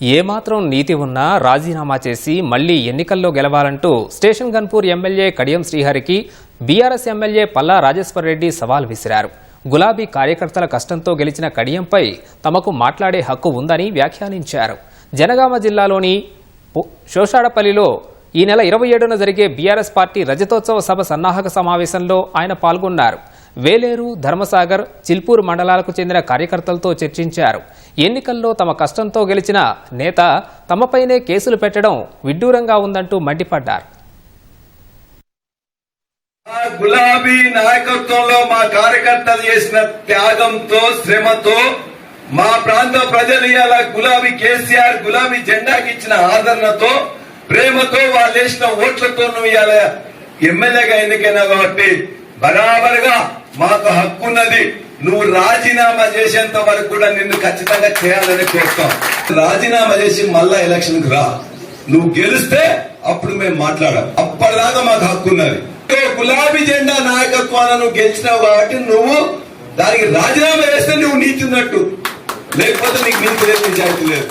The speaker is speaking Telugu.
ఏమాత్రం నీతి ఉన్నా రాజీనామా చేసి మళ్ళీ ఎన్నికల్లో గెలవాలంటూ స్టేషన్ గన్పూర్ ఎమ్మెల్యే కడియం శ్రీహరికి బీఆర్ఎస్ ఎమ్మెల్యే పల్లా రాజేశ్వర్ రెడ్డి సవాల్ విసిరారు. గులాబీ కార్యకర్తల కష్టంతో గెలిచిన కడియంపై తమకు మాట్లాడే హక్కు ఉందని వ్యాఖ్యానించారు. జనగామ జిల్లాలోని శోషాడపల్లిలో ఈ నెల ఇరవై ఏడున జరిగే బీఆర్ఎస్ పార్టీ రజతోత్సవ సభ సన్నాహక సమావేశంలో ఆయన పాల్గొన్నారు. వేలేరు ధర్మసాగర్ చిల్పూర్ మండలాలకు చెందిన కార్యకర్తలతో చర్చించారు. ఎన్నికల్లో తమ కష్టంతో గెలిచిన నేత తమపైనే కేసులు పెట్టడం విడ్డూరంగా ఉందంటూ మండిపడ్డారు. గులాబీ నాయకత్వంలో మా కార్యకర్తలు చేసిన త్యాగంతో శ్రమతో మా ప్రాంత ప్రజలు ఇవాళ గులాబీ కేసీఆర్ గులాబీ జెండాకి ఇచ్చిన ఆదరణతో ప్రేమతో వాళ్ళు వేసిన ఓట్లతో నువ్వు ఇవాళ ఎమ్మెల్యేగా ఎన్నికైనా కాబట్టి బరాబరుగా మాకు హక్కున్నది. నువ్వు రాజీనామా చేసేంత వరకు కూడా నిన్ను ఖచ్చితంగా చేయాలని కోరుతాం. రాజీనామా చేసి మళ్ళా ఎలక్షన్కు రా. నువ్వు గెలిస్తే అప్పుడు మేము మాట్లాడాం అప్పటిదాకా మాకు హక్కు ఉన్నది గులాబీ జెండా నాయకత్వాన్ని నువ్వు గెలిచినావు కాబట్టి నువ్వు దానికి రాజీనామా చేస్తే నువ్వు నీతి ఉన్నట్టు లేకపోతే నీకు నీతి లేదు నిజాయితీ లేదు.